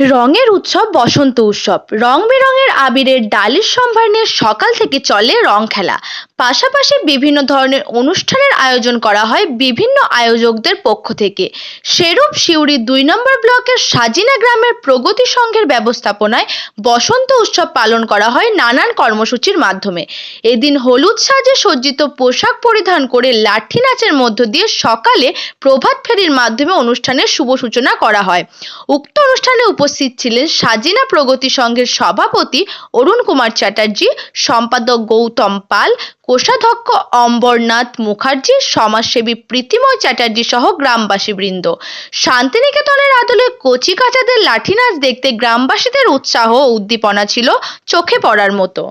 রঙের উৎসব বসন্ত উৎসব। রং বেরঙের আবিরের ডালির সম্ভার নিয়ে সকাল থেকে চলে রং খেলা। পাশাপাশি বিভিন্ন ধরনের অনুষ্ঠানের আয়োজন করা হয় বিভিন্ন আয়োজকদের পক্ষ থেকে। সেরূপ সিউড়ি দুই নম্বর ব্লকের সাজিনা গ্রামের প্রগতি সংঘের ব্যবস্থাপনায় বসন্ত উৎসব পালন করা হয় নানান কর্মসূচির মাধ্যমে। এদিন হলুদ সাজে সজ্জিত পোশাক পরিধান করে লাঠি নাচের মধ্য দিয়ে সকালে প্রভাত ফেরির মাধ্যমে অনুষ্ঠানের শুভ সূচনা করা হয়। উক্ত অনুষ্ঠানে উপস্থিত ছিলেন সাজিনা প্রগতি সংঘের সভাপতি অরুণ কুমার চ্যাটার্জি, সম্পাদক গৌতম পাল, কোষাধ্যক্ষ অম্বরনাথ মুখার্জি, সমাজসেবী প্রীতিময় চ্যাটার্জি সহ গ্রামবাসী বৃন্দ শান্তিনিকেতনের আদলে কচি কাচাদের লাঠি নাচ দেখতে গ্রামবাসীদের উৎসাহ ও উদ্দীপনা ছিল চোখে পড়ার মতো।